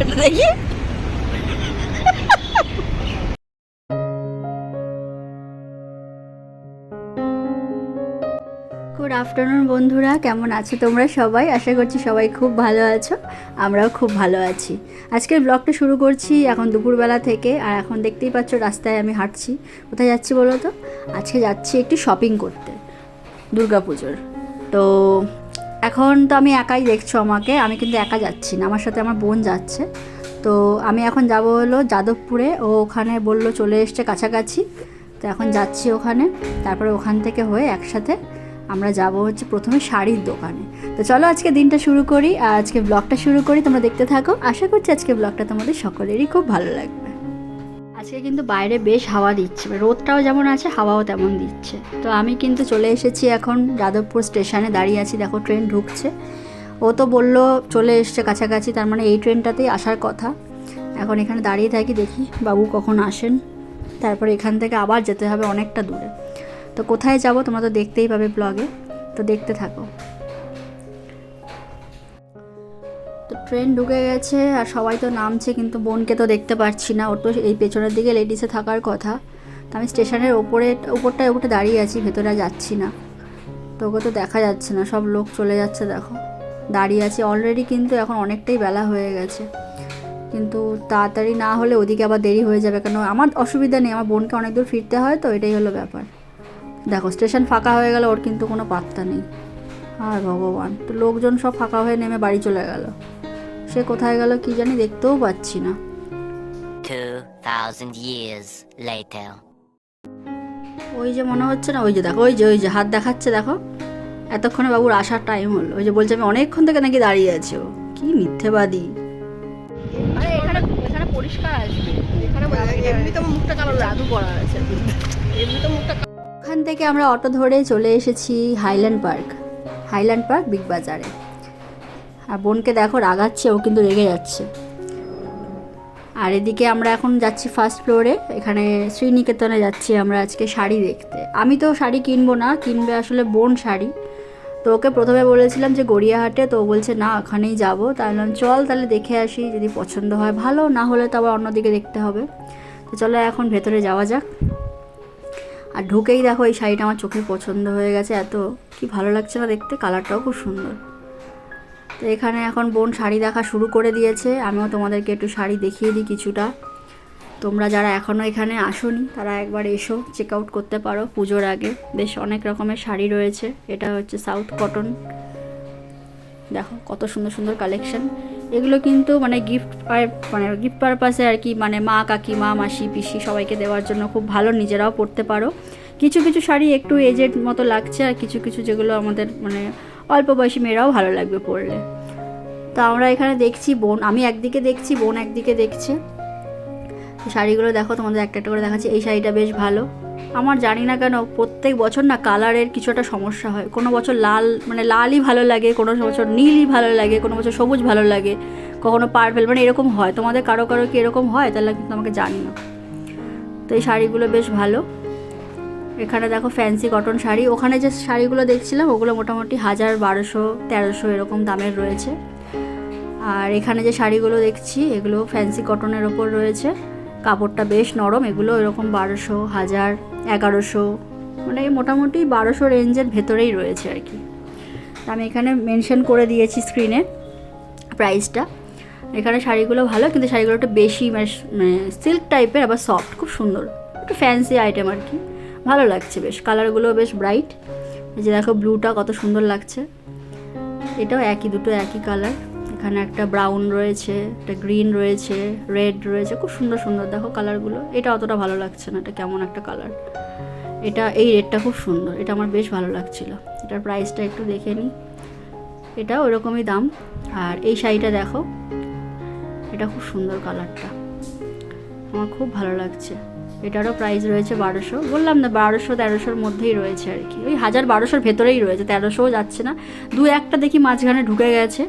এটা দেখি good afternoon বন্ধুরা। কেমন আছো তোমরা সবাই? আশা করছি সবাই খুব ভালো আছো। আমরাও খুব ভালো আছি। আজকের ব্লগটা শুরু করছি এখন দুপুরবেলা থেকে। আর এখন দেখতেই পাচ্ছ রাস্তায় আমি হাঁটছি। কোথায় যাচ্ছি বলো তো? আজকে যাচ্ছি একটু শপিং করতে, দুর্গাপুজোর। তো এখন তো আমি একাই দেখছ আমাকে, আমি কিন্তু একা যাচ্ছি না, আমার সাথে আমার বোন যাচ্ছে। তো আমি এখন যাব হলো যাদবপুরে, ও ওখানে বলল চলে এসছে কাছাকাছি, তো এখন যাচ্ছি ওখানে, তারপরে ওখান থেকে হয়ে একসাথে আমরা যাব হচ্ছে প্রথমে শাড়ির দোকানে। তো চলো আজকে দিনটা শুরু করি, আজকে ব্লগটা শুরু করি, তোমরা দেখতে থাকো। আশা করছি আজকে ব্লগটা তোমাদের সকলেরই খুব ভালো লাগবে। আজকে কিন্তু বাইরে বেশ হাওয়া দিচ্ছে রোদটাও যেমন আছে, হাওয়াও তেমন দিচ্ছে। তো আমি কিন্তু চলে এসেছি এখন যাদবপুর স্টেশনে, দাঁড়িয়ে আছি, দেখো ট্রেন ঢুকছে। ও তো বলল চলে এসছে কাছাকাছি, তার মানে এই ট্রেনটাতেই আসার কথা। এখন এখানে দাঁড়িয়ে থাকি, দেখি বাবু কখন আসেন। তারপরে এখান থেকে আবার যেতে হবে অনেকটা দূরে। তো কোথায় যাব তোমরা তো দেখতেই পাবে ব্লগে তো দেখতে থাকো। ট্রেন ঢুকে গেছে আর সবাই তো নামছে, কিন্তু বোনকে তো দেখতে পাচ্ছি না। ওর তো এই পেছনের দিকে লেডিসে থাকার কথা। তো আমি স্টেশনের ওপরে ওপরটায় উঠে দাঁড়িয়ে আছি, ভেতরে যাচ্ছি না। তোকে তো দেখা যাচ্ছে না, সব লোক চলে যাচ্ছে, দেখো। দাঁড়িয়ে আছি অলরেডি কিন্তু এখন অনেকটাই বেলা হয়ে গেছে। কিন্তু তাড়াতাড়ি না হলে ওদিকে আবার দেরি হয়ে যাবে, কেন আমার অসুবিধা নেই, আমার বোনকে অনেক দূর ফিরতে হয়, তো এটাই হলো ব্যাপার। দেখো, স্টেশন ফাঁকা হয়ে গেল, ওর কিন্তু কোনো পাত্তা নেই। আর ভগবান, তো লোকজন সব ফাঁকা হয়ে নেমে বাড়ি চলে গেল। সে কোথায় গেল কি জানি দেখতেও পাচ্ছি না। 2,000 years later. ওই যে মনে হচ্ছে না ওই যে দেখো ওই যে ওই যে হাত দেখাচ্ছে দেখো। এতক্ষণে বাবুর আসার টাইম হলো। ওই যে বলছে আমি অনেকক্ষণ থেকে নাকি দাঁড়িয়ে আছি ও। কি মিথ্যেবাদী। আরে এখানে এখানে পরিষ্কার আসবে এখানে এমনি তো মুখটা কালো জাদু করা আছে। এমনি তো মুখটা ওখান থেকে আমরা অটো ধরে চলে এসেছি highland park. Highland park big বাজারে। আর বোনকে দেখো রাগাচ্ছে, ও কিন্তু রেগে যাচ্ছে। আর এদিকে আমরা এখন যাচ্ছি ফার্স্ট ফ্লোরে এখানে শ্রীনিকেতনে যাচ্ছি আমরা আজকে শাড়ি দেখতে। আমি তো শাড়ি কিনবো না, কিনবে আসলে বোন শাড়ি। তো ওকে প্রথমে বলেছিলাম যে গড়িয়াহাটে, তো ও বলছে, না, ওখানেই যাব। তাই বললাম, চল তাহলে দেখে আসি, যদি পছন্দ হয় ভালো, না হলে তো আবার অন্যদিকে দেখতে হবে। তো চলো এখন ভেতরে যাওয়া যাক। আর ঢুকেই দেখো, এই শাড়িটা আমার চোখে পছন্দ হয়ে গেছে, এত কি ভালো লাগছে না দেখতে, কালারটাও খুব সুন্দর। তো এখানে এখন বোন শাড়ি দেখা শুরু করে দিয়েছে। আমিও তোমাদেরকে একটু শাড়ি দেখিয়ে দিই কিছুটা। তোমরা যারা এখনও এখানে আসোনি, তারা একবার এসো চেক আউট করতে পারো পুজোর আগে। বেশ অনেক রকমের শাড়ি রয়েছে। এটা হচ্ছে সাউথ কটন দেখো, কত সুন্দর সুন্দর কালেকশন এগুলো কিন্তু মানে গিফট মানে গিফট পারপাসে আর কি মানে মা, কাকিমা, মাসি, পিসি সবাইকে দেওয়ার জন্য খুব ভালো, নিজেরাও পরতে পারো। কিছু কিছু শাড়ি একটু এজেড মতো লাগছে, আর কিছু কিছু যেগুলো আমাদের মানে অল্প বয়সী মেয়েরাও ভালো লাগবে পরলে তো আমরা এখানে দেখছি বোন, আমি একদিকে দেখছি, বোন একদিকে দেখছে। তো শাড়িগুলো দেখো, তোমাদের একটা একটা করে দেখাচ্ছি। এই শাড়িটা বেশ ভালো। আমার জানি না কেন, প্রত্যেক বছর না কালারের কিছু একটা সমস্যা হয়। কোনো বছর লাল মানে লালই ভালো লাগে, কোনো বছর নীলই ভালো লাগে, কোনো বছর সবুজ ভালো লাগে, কখনো পার্পেল মানে এরকম হয়। তোমাদের কারও কারও কি এরকম হয়? তাহলে কিন্তু আমাকে জানি না তো এই শাড়িগুলো বেশ ভালো। এখানে দেখো ফ্যান্সি কটন শাড়ি। ওখানে যে শাড়িগুলো দেখছিলাম, ওগুলো মোটামুটি হাজার বারোশো, তেরোশো এরকম দামের রয়েছে। আর এখানে যে শাড়িগুলো দেখছি, এগুলো ফ্যান্সি কটনের ওপর রয়েছে। কাপড়টা বেশ নরম, এগুলো এরকম বারোশো, হাজার, এগারোশো মানে মোটামুটি বারোশো রেঞ্জের ভেতরেই রয়েছে আর কি। আমি এখানে মেনশন করে দিয়েছি স্ক্রিনে প্রাইসটা এখানে শাড়িগুলো ভালো, কিন্তু শাড়িগুলো একটু বেশি মানে সিল্ক টাইপের আবার সফট খুব সুন্দর। একটু ফ্যান্সি আইটেম আর কি। ভালো লাগছে বেশ কালারগুলো বেশ ব্রাইট এই যে দেখো ব্লুটা কত সুন্দর লাগছে। এটাও একই, দুটো একই কালার এখানে একটা ব্রাউন রয়েছে, একটা গ্রিন রয়েছে রেড রয়েছে, খুব সুন্দর সুন্দর দেখো কালারগুলো এটা অতটা ভালো লাগছে না, এটা কেমন একটা কালার এটা, এই রেডটা খুব সুন্দর, এটা আমার বেশ ভালো লাগছিল। এটার প্রাইসটা একটু দেখে নিই। এটাও ওরকমই দাম। আর এই শাড়িটা দেখো, এটা খুব সুন্দর কালারটা আমার খুব ভালো লাগছে। এটারও প্রাইস রয়েছে বারোশো। বললাম না, বারোশো, তেরোশোর মধ্যেই রয়েছে আর কি। ওই হাজার বারোশোর ভেতরেই রয়েছে, তেরোশোও যাচ্ছে না। দু একটা দেখি মাঝখানে ঢুকে গেছে,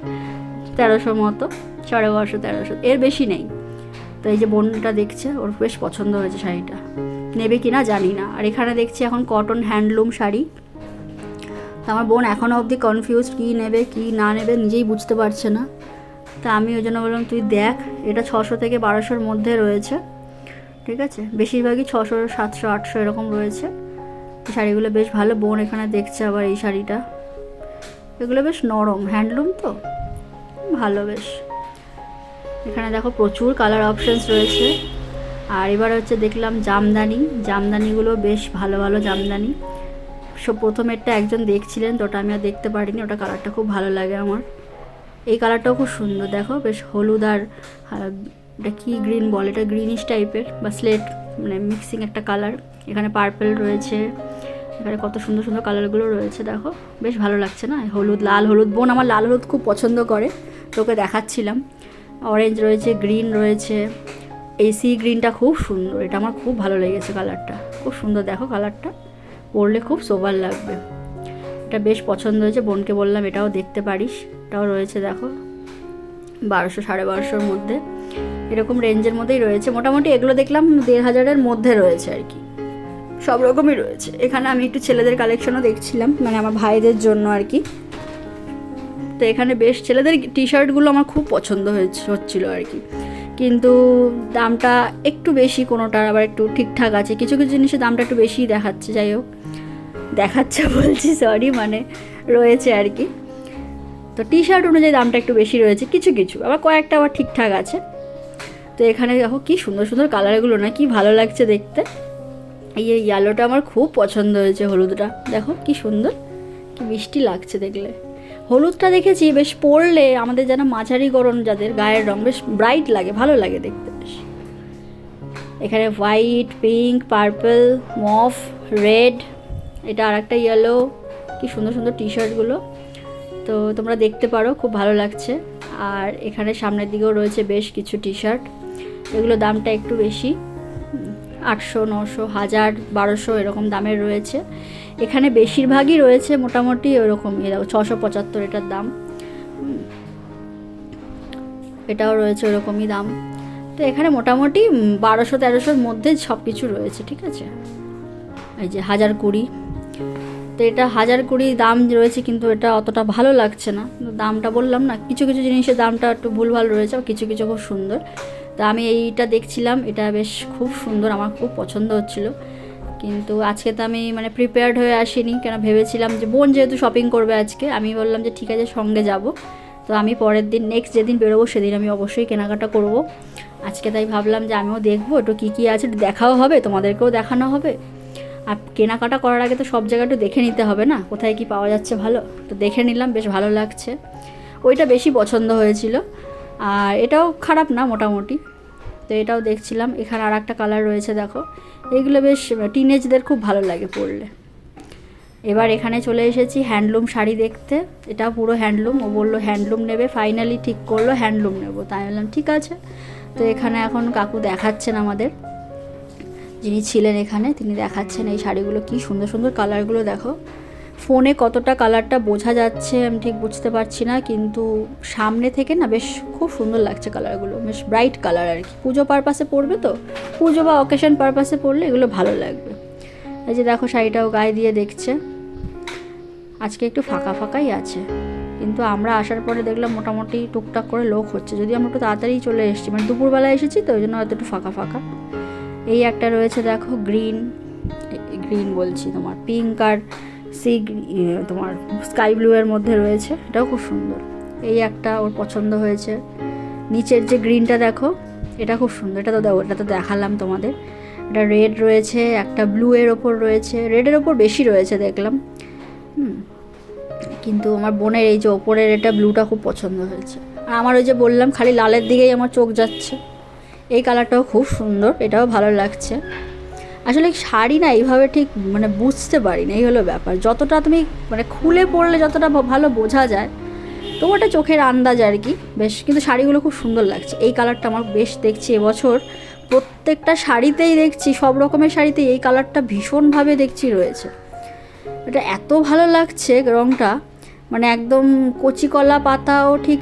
তেরোশোর মতো, সাড়ে বারোশো, তেরোশো। এর বেশি নেই। তো এই যে বোনটা দেখছে, ওর বেশ পছন্দ হয়েছে শাড়িটা। নেবে কি না জানি না। আর এখানে দেখছি এখন কটন হ্যান্ডলুম শাড়ি। তো আমার বোন এখনও অবধি কনফিউজ কী নেবে, কী না নেবে, নিজেই বুঝতে পারছে না। তা আমি ওই জন্য বললাম, তুই দেখ, এটা ছশো থেকে বারোশোর মধ্যে রয়েছে। ঠিক আছে? বেশিরভাগই ছশো, সাতশো, আটশো এরকম রয়েছে। শাড়িগুলো বেশ ভালো বোন এখানে দেখছে আবার এই শাড়িটা। এগুলো বেশ নরম, হ্যান্ডলুম তো? ভালো বেশ। এখানে দেখো প্রচুর কালার অপশানস রয়েছে। আর এবার হচ্ছে দেখলাম জামদানি। জামদানিগুলো বেশ ভালো ভালো জামদানি। সব প্রথমেরটা একজন দেখছিলেন, তো ওটা আমি আর দেখতে পারিনি। ওটা কালারটা খুব ভালো লাগে আমার। এই কালারটাও খুব সুন্দর, দেখো? বেশ হলুদ আর এটা কী গ্রিন বল এটা গ্রিনিশ টাইপের বা স্লেট মানে মিক্সিং একটা কালার এখানে পার্পেল রয়েছে, এখানে কত সুন্দর সুন্দর কালারগুলো রয়েছে, দেখো। বেশ ভালো লাগছে না? হলুদ, লাল হলুদ, বোন আমার লাল হলুদ খুব পছন্দ করে, তোকে দেখাচ্ছিলাম। অরেঞ্জ রয়েছে গ্রিন রয়েছে। এই সি গ্রিনটা খুব সুন্দর, এটা আমার খুব ভালো লেগেছে কালারটা খুব সুন্দর, দেখো কালারটা পরলে খুব সোবার লাগবে। এটা বেশ পছন্দ হয়েছে, বোনকে বললাম এটাও দেখতে পারিস। এটাও রয়েছে, দেখো। বারোশো, সাড়ে বারোশোর মধ্যে। এরকম রেঞ্জের মধ্যেই রয়েছে। মোটামুটি এগুলো দেখলাম দেড় হাজারের মধ্যে রয়েছে আর কি। সব রকমই রয়েছে। এখানে আমি একটু ছেলেদের কালেকশনও দেখছিলাম মানে আমার ভাইদের জন্য আর কি। তো এখানে বেশ ছেলেদের টি শার্টগুলো আমার খুব পছন্দ হয়েছে, হচ্ছিল আর কি। কিন্তু দামটা একটু বেশি, কোনোটার আবার একটু ঠিকঠাক আছে। কিছু কিছু জিনিসের দামটা একটু বেশিই দেখাচ্ছে, যাই হোক। দেখাচ্ছে বলছি সরি মানে রয়েছে আর কি। তো টি শার্ট অনুযায়ী দামটা একটু বেশি রয়েছে, কিছু কিছু। আবার কয়েকটা আবার ঠিকঠাক আছে। তো এখানে দেখো কি সুন্দর সুন্দর কালারগুলো না, কি ভালো লাগছে দেখতে। এই ইয়েলোটা আমার খুব পছন্দ হয়েছে হলুদটা। দেখো কি সুন্দর, কি মিষ্টি লাগছে দেখলে। হলুদটা দেখেছি, বেশ পরলে আমাদের যেন মাঝারি গরম যাদের গায়ের রং বেশ ব্রাইট লাগে, ভালো লাগে দেখতে বেশ। এখানে white pink purple mauve red এটা আর একটা ইয়েলো কি সুন্দর সুন্দর টি শার্টগুলো তো তোমরা দেখতে পারো, খুব ভালো লাগছে। আর এখানে সামনের দিকেও রয়েছে বেশ কিছু টি শার্ট এগুলো দামটা একটু বেশি। আটশো, নশো, হাজার, বারোশো এরকম দামের রয়েছে। এখানে বেশিরভাগই রয়েছে মোটামুটি ওরকমই। দেখো, ছশো পঁচাত্তর এটার দাম। এটাও রয়েছে ওরকমই দাম। তো এখানে মোটামুটি বারোশো, তেরোশোর মধ্যে সব কিছু রয়েছে, ঠিক আছে? এই যে হাজার কুড়ি। তো এটা হাজার কুড়ি দাম রয়েছে, কিন্তু এটা অতটা ভালো লাগছে না। দামটা বললাম না, কিছু কিছু জিনিসের দামটা একটু ভুলভাল রয়েছে কিছু কিছু খুব সুন্দর। তো আমি এইটা দেখছিলাম, এটা বেশ খুব সুন্দর, আমার খুব পছন্দ হচ্ছিল। কিন্তু আজকে তো আমি মানে প্রিপেয়ার্ড হয়ে আসিনি, কেন ভেবেছিলাম যে বোন যেহেতু শপিং করবে আজকে, আমি বললাম যে ঠিক আছে সঙ্গে যাব। তো আমি পরের দিন নেক্সট যেদিন বেরোবো সেদিন আমি অবশ্যই কেনাকাটা করব। আজকে তাই ভাবলাম যে আমিও দেখব, একটু কী কী আছে দেখাও হবে, তোমাদেরকেও দেখানো হবে। আর কেনাকাটা করার আগে তো সব জায়গা একটু দেখে নিতে হবে না, কোথায় কি পাওয়া যাচ্ছে ভালো? তো দেখে নিলাম, বেশ ভালো লাগছে। ওইটা বেশি পছন্দ হয়েছিল। আর এটাও খারাপ না মোটামুটি। তো এটাও দেখছিলাম, এখানে আর একটা কালার রয়েছে দেখো। এগুলো বেশ টিনেজদের খুব ভালো লাগে পরলে। এবার এখানে চলে এসেছি হ্যান্ডলুম শাড়ি দেখতে। এটা পুরো হ্যান্ডলুম ও বলল হ্যান্ডলুম নেবে ফাইনালি ঠিক করল হ্যান্ডলুম নেব। তাই বললাম, ঠিক আছে। তো এখানে এখন কাকু দেখাচ্ছেন আমাদের। যিনি ছিলেন এখানে, তিনি দেখাচ্ছেন এই শাড়িগুলো, কি সুন্দর সুন্দর কালারগুলো দেখো। ফোনে কতটা কালারটা বোঝা যাচ্ছে আমি ঠিক বুঝতে পারছি না, কিন্তু সামনে থেকে না বেশ খুব সুন্দর লাগছে কালারগুলো, বেশ ব্রাইট কালার আর কি। পুজো পারপাসে পরবে তো? পুজো বা অকেশন পারপাসে পরলে এগুলো ভালো লাগবে। এই যে দেখো শাড়িটাও গায়ে দিয়ে দেখছে। আজকে একটু ফাঁকা ফাঁকাই আছে, কিন্তু আমরা আসার পরে দেখলাম মোটামুটি টুকটাক করে লোক হচ্ছে। যদি আমরা একটু তাড়াতাড়ি চলে এসেছি মানে দুপুরবেলা এসেছি তো, ওই জন্য হয়তো একটু ফাঁকা ফাঁকা। এই একটা রয়েছে দেখো গ্রিন গ্রিন বলছি তোমার পিঙ্ক আর সি তোমার স্কাই ব্লু এর মধ্যে রয়েছে। এটাও খুব সুন্দর। এই একটা ওর পছন্দ হয়েছে। নিচের যে গ্রিনটা দেখো, এটা খুব সুন্দর। এটা তো এটা তো দেখালাম তোমাদের। এটা রেড রয়েছে, একটা ব্লু এর ওপর রয়েছে। রেডের ওপর বেশি রয়েছে, দেখলাম। কিন্তু আমার বোনের এই যে ওপরের এটা ব্লুটা খুব পছন্দ হয়েছে। আর আমার ওই যে বললাম, খালি লালের দিকেই আমার চোখ যাচ্ছে। এই কালারটাও খুব সুন্দর, এটাও ভালো লাগছে। আসলে শাড়ি না এইভাবে ঠিক মানে বুঝতে পারি না এই হলো ব্যাপার। যতটা তুমি মানে খুলে পড়লে যতটা ভালো বোঝা যায় তো ওটা চোখের আন্দাজ আর কি। বেশ, কিন্তু শাড়িগুলো খুব সুন্দর লাগছে। এই কালারটা আমার বেশ দেখছি এবছর। প্রত্যেকটা শাড়িতেই দেখছি, সব রকমের শাড়িতেই এই কালারটা ভীষণভাবে দেখছি রয়েছে। এটা এত ভালো লাগছে রঙটা মানে একদম কচি কলা পাতাও ঠিক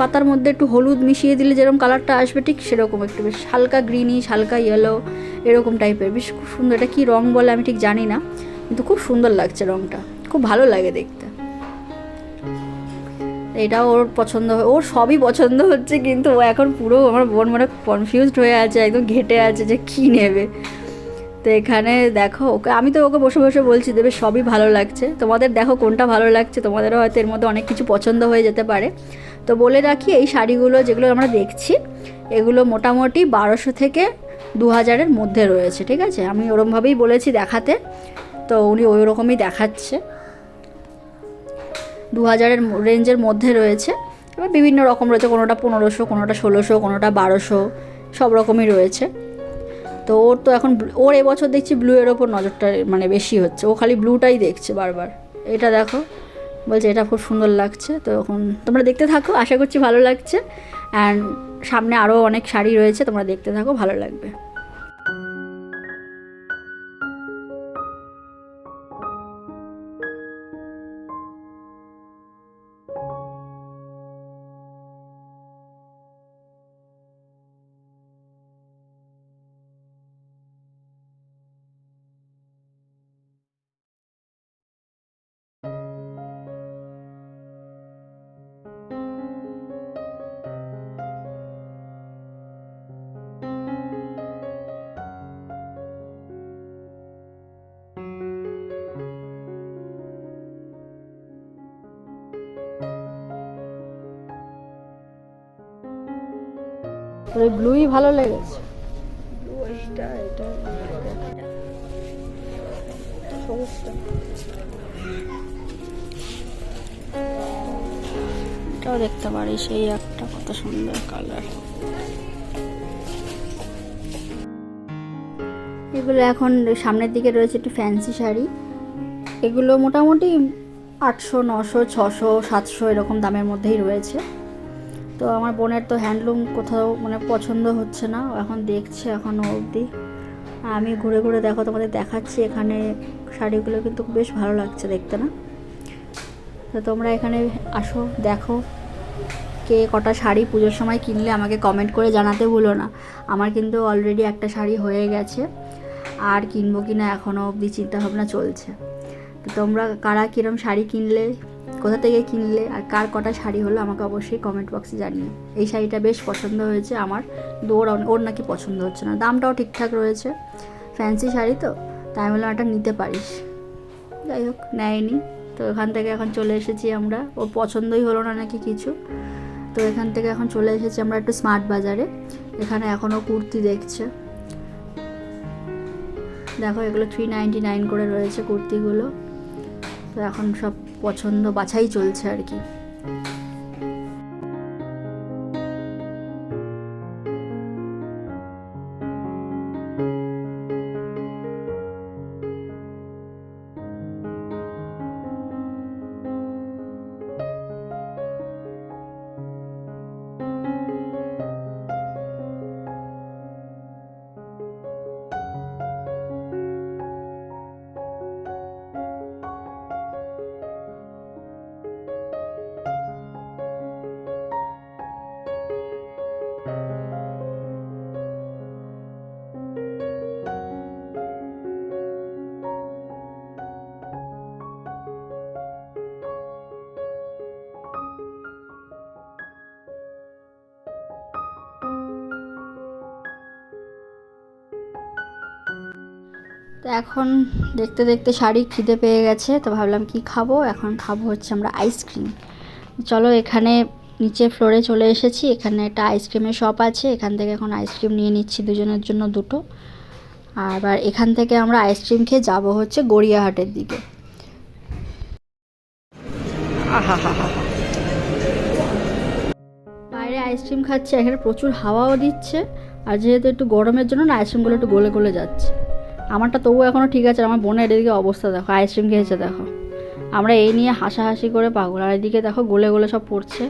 পাতার মধ্যে একটু হলুদ মিশিয়ে দিলে যেরকম কালারটা আসবে ঠিক সেরকম একটু বেশ হালকা গ্রিনিশ হালকা ইয়েলো এরকম টাইপের বেশ খুব সুন্দর। এটা কী রঙ বলে আমি ঠিক জানি না, কিন্তু খুব সুন্দর লাগছে রঙটা খুব ভালো লাগে দেখতে। এটাও ওর পছন্দ ওর সবই পছন্দ হচ্ছে, কিন্তু ও এখন পুরো আমার বোন মানে কনফিউজড হয়ে আছে, একদম ঘেটে আছে যে কী নেবে। তো এখানে দেখো, ওকে, আমি তো ওকে বসে বসে বলছি, দেবে, সবই ভালো লাগছে। তোমাদের দেখো কোনটা ভালো লাগছে, তোমাদেরও হয়তো এর মধ্যে অনেক কিছু পছন্দ হয়ে যেতে পারে। তো বলে রাখি, এই শাড়িগুলো যেগুলো আমরা দেখছি, এগুলো মোটামুটি বারোশো থেকে দু হাজারের মধ্যে রয়েছে, ঠিক আছে? আমি ওরমভাবেই বলেছি দেখাতে, তো উনি ওই রকমই দেখাচ্ছে। দু হাজারের রেঞ্জের মধ্যে রয়েছে। এবার বিভিন্ন রকম রয়েছে, কোনোটা পনেরোশো, কোনোটা ষোলোশো, কোনোটা বারোশো, সব রকমই রয়েছে। তো ওর তো এখন ওর এবছর দেখছি ব্লু এর ওপর নজরটা মানে বেশি হচ্ছে। ও খালি ব্লুটাই দেখছে বারবার। এটা দেখো, বলছে এটা খুব সুন্দর লাগছে। তো এখন তোমরা দেখতে থাকো, আশা করছি ভালো লাগছে। অ্যান্ড সামনে আরও অনেক শাড়ি রয়েছে, তোমরা দেখতে থাকো, ভালো লাগবে। ওই ব্লুই ভালো লেগেছে। ব্লু এইটা এটা সবুজটা এটাও দেখতে পারি সেই একটা কত সুন্দর কালার এগুলো এখন সামনের দিকে রয়েছে একটু ফ্যান্সি শাড়ি। এগুলো মোটামুটি আটশো নশো ছশো সাতশো এরকম দামের মধ্যেই রয়েছে। তো আমার বোনের তো হ্যান্ডলুম কোথাও মানে পছন্দ হচ্ছে না, এখন দেখছে এখনও অবধি। আমি ঘুরে ঘুরে দেখো তোমাদের দেখাচ্ছি, এখানে শাড়িগুলো কিন্তু বেশ ভালো লাগছে দেখতে না? তো তোমরা এখানে আসো, দেখো কে কটা শাড়ি পুজোর সময় কিনলে আমাকে কমেন্ট করে জানাতে ভুলো না। আমার কিন্তু অলরেডি একটা শাড়ি হয়ে গেছে, আর কিনবো কি না এখনও অবধি চিন্তাভাবনা চলছে। তো তোমরা কারা কীরম শাড়ি কিনলে কোথা থেকে কিনলে আর কার কটা শাড়ি হলো আমাকে অবশ্যই কমেন্ট বক্সে জানিও। এই শাড়িটা বেশ পছন্দ হয়েছে আমার। কিন্তু ওর নাকি পছন্দ হচ্ছে না। দামটাও ঠিকঠাক রয়েছে। ফ্যান্সি শাড়ি তো, তাই বললাম একটা নিতে পারিস। যাই হোক, নেয়নি। তো এখান থেকে এখন চলে এসেছি আমরা। ওর পছন্দই হলো না নাকি কিছু। তো এখান থেকে এখন চলে এসেছি আমরা একটু স্মার্ট বাজারে। এখানে এখনও কুর্তি দেখছে। দেখো, এগুলো থ্রি নাইনটি নাইন করে রয়েছে কুর্তিগুলো। তো এখন সব পছন্দ বাছাই চলছে আর কি। তো এখন দেখতে দেখতে শাড়ি খিদে পেয়ে গেছে, তো ভাবলাম কি খাব? এখন খাব হচ্ছে আমরা আইসক্রিম চলো এখানে নিচে ফ্লোরে চলে এসেছি, এখানে একটা আইসক্রিমের শপ আছে, এখান থেকে এখন আইসক্রিম নিয়ে নিচ্ছি দুজনের জন্য দুটো। আবার এখান থেকে আমরা আইসক্রিম খেয়ে যাব হচ্ছে গড়িয়াহাটের দিকে। বাইরে আইসক্রিম খাচ্ছে, এখানে প্রচুর হাওয়াও দিচ্ছে, আর যেহেতু একটু গরমের জন্য না আইসক্রিমগুলো একটু গলে গলে যাচ্ছে। আমারটা তবুও এখনও ঠিক আছে, আমার বোনের এদিকে অবস্থা দেখো আইসক্রিম খেয়েছে দেখো। আমরা এই নিয়ে হাসাহাসি করে পাগল, আর এদিকে দেখো গলে গলে সব পড়ছে।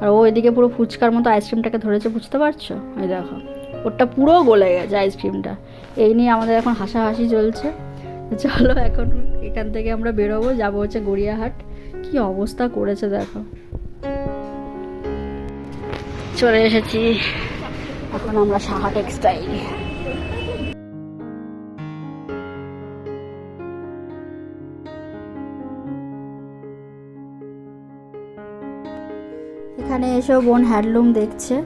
আর ও এদিকে পুরো ফুচকার মতো আইসক্রিমটাকে ধরেছে, বুঝতে পারছ? এই দেখো ওটা পুরো গলে গেছে আইসক্রিমটা এই নিয়ে আমাদের এখন হাসাহাসি চলছে। চলো এখন এখান থেকে আমরা বেরোবো, যাব হচ্ছে গড়িয়াহাট। কি অবস্থা করেছে দেখো। চলে এসেছি। এখন আমরা সাহা টেক্সটাইল এখানে এসেও বোন হ্যান্ডলুম দেখছে।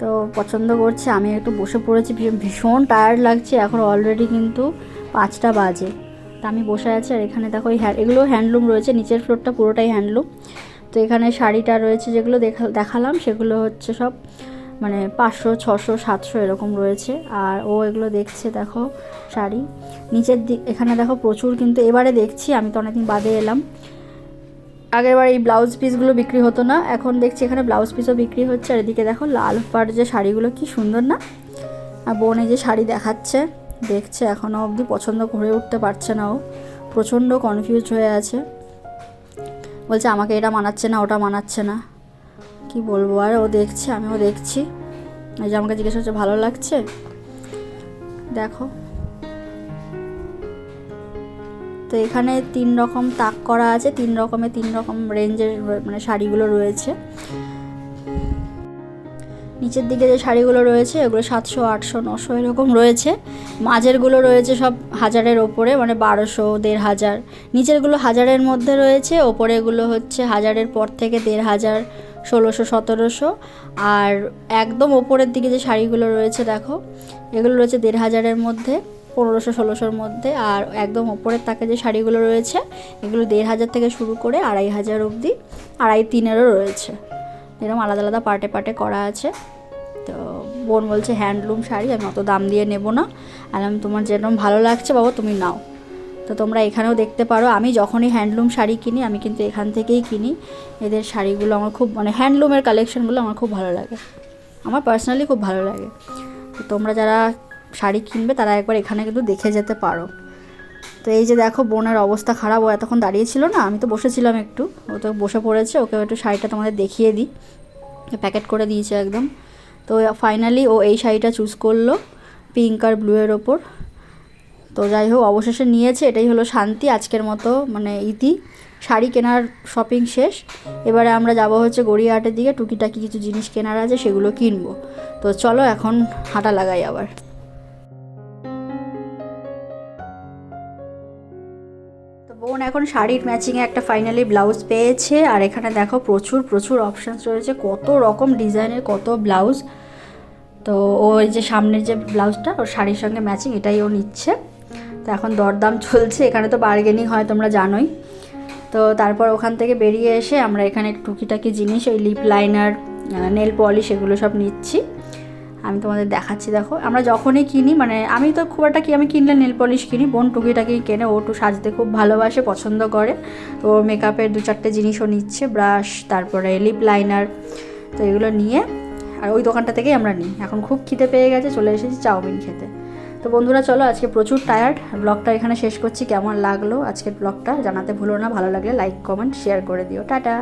তো পছন্দ করছে, আমি একটু বসে পড়েছি ভীষণ- টায়ার্ড লাগছে, এখন অলরেডি কিন্তু পাঁচটা বাজে। তা আমি বসে আছি আর এখানে দেখো এই এগুলো হ্যান্ডলুম রয়েছে, নিচের ফ্লোরটা পুরোটাই হ্যান্ডলুম। তো এখানে শাড়িটা রয়েছে যেগুলো দেখা, দেখালাম, সেগুলো হচ্ছে সব মানে পাঁচশো, ছশো, সাতশো এরকম রয়েছে। আর ও এগুলো দেখছে, দেখো শাড়ি। নিচের দিক, এখানে দেখো প্রচুর কিন্তু, এবারে দেখছি, আমি তো অনেকদিন বাদে এলাম। আগেরবার এই ব্লাউজ পিসগুলো বিক্রি হতো না, এখন দেখছি এখানে ব্লাউজ পিসও বিক্রি হচ্ছে। আর এদিকে দেখো লাল পাড় যে শাড়িগুলো, কি সুন্দর না? আর বোন যে শাড়ি দেখাচ্ছে, দেখছে এখনও অবধি, পছন্দ করে উঠতে পারছে না ও। প্রচণ্ড কনফিউজ হয়ে আছে। বলছে, আমাকে এটা মানাচ্ছে না, ওটা মানাচ্ছে না। কি বলব? আর ও দেখছে, আমিও দেখছি। এই যে আমাকে জিজ্ঞেস হচ্ছে ভালো লাগছে? দেখো। তো এখানে তিন রকম তাক করা আছে, তিন রকমের তিন রকম রেঞ্জের মানে শাড়িগুলো রয়েছে। নিচের দিকে যে শাড়িগুলো রয়েছে, এগুলো সাতশো, আটশো, নশো এরকম রয়েছে। মাঝেরগুলো রয়েছে সব হাজারের ওপরে মানে বারোশো, দেড় হাজার। নিচেরগুলো হাজারের মধ্যে রয়েছে, ওপরেগুলো হচ্ছে হাজারের পর থেকে দেড় হাজার, ষোলোশো, সতেরোশো। আর একদম ওপরের দিকে যে শাড়িগুলো রয়েছে, দেখো, এগুলো রয়েছে দেড় হাজারের মধ্যে। পনেরোশো, ষোলোশোর মধ্যে আর একদম ওপরের তাকে যে শাড়িগুলো রয়েছে, এগুলো দেড় হাজার থেকে শুরু করে আড়াই হাজার অবধি, আড়াই তিনেরও রয়েছে। এরকম আলাদা আলাদা পার্টে পার্টে করা আছে। তো বোন বলছে, হ্যান্ডলুম শাড়ি, আমি অত দাম দিয়ে নেব না। আর আমি, তোমার যেরকম ভালো লাগছে বাবা, তুমি নাও। তো তোমরা এখানেও দেখতে পারো, আমি যখনই হ্যান্ডলুম শাড়ি কিনি, আমি কিন্তু এখান থেকেই কিনি। এদের শাড়িগুলো আমার খুব মানে হ্যান্ডলুমের কালেকশনগুলো আমার খুব ভালো লাগে। আমার পার্সোনালি খুব ভালো লাগে। তো তোমরা যারা শাড়ি কিনবে, তারা একবার এখানে কিন্তু দেখে যেতে পারো। তো এই যে দেখো, বোনের অবস্থা খারাপ, ও এতক্ষণ দাঁড়িয়েছিল না, আমি তো বসেছিলাম একটু। ও তো বসে পড়েছে, ওকে একটু শাড়িটা তোমাদের দেখিয়ে দিই। প্যাকেট করে দিয়েছে একদম। তো ফাইনালি ও এই শাড়িটা চুজ করল, পিঙ্ক আর ব্লু এর ওপর। তো যাই হোক, অবশেষে নিয়েছে, এটাই হলো শান্তি, আজকের মতো মানে ইতি। শাড়ি কেনার শপিং শেষ। এবারে আমরা যাব হচ্ছে গড়িয়াহাটের দিকে, টুকিটাকি কিছু জিনিস কেনার আছে, সেগুলো কিনবো। তো চলো, এখন হাঁটা লাগাই আবার। এখন শাড়ির ম্যাচিংয়ে একটা ফাইনালি ব্লাউজ পেয়েছে। আর এখানে দেখো প্রচুর প্রচুর অপশানস রয়েছে। কত রকম ডিজাইনের কত ব্লাউজ তো ও এই যে সামনের যে ব্লাউজটা ওর শাড়ির সঙ্গে ম্যাচিং এটাই ও নিচ্ছে। তো এখন দরদাম চলছে। এখানে তো বার্গেনিং হয়, তোমরা জানোই। তো তারপর ওখান থেকে বেরিয়ে এসে আমরা এখানে টুকিটাকি জিনিস, ওই লিপ লাইনার নেল পলিশ এগুলো সব নিচ্ছি। আমি তোমাদের দেখাচ্ছি, দেখো। আমরা যখনই কিনি মানে আমি তো খুব একটা কি, আমি কিনলে নেল পলিশ কিনি, বোন টুকিটাকি কেনে, ও একটু সাজতে খুব ভালোবাসে, পছন্দ করে। তো মেকআপের দু চারটে জিনিসও নিচ্ছে ব্রাশ তারপরে লিপ লাইনার তো এগুলো নিয়ে, আর ওই দোকানটা থেকেই আমরা নিই। এখন খুব খিদে পেয়ে গেছে, চলে এসেছি চাউমিন খেতে। তো বন্ধুরা, চলো, আজকে প্রচুর টায়ার্ড ব্লগটা এখানে শেষ করছি, কেমন লাগল আজকের ব্লগটা জানাতে ভুলো না, ভালো লাগলে লাইক কমেন্ট শেয়ার করে দিও। টাটা!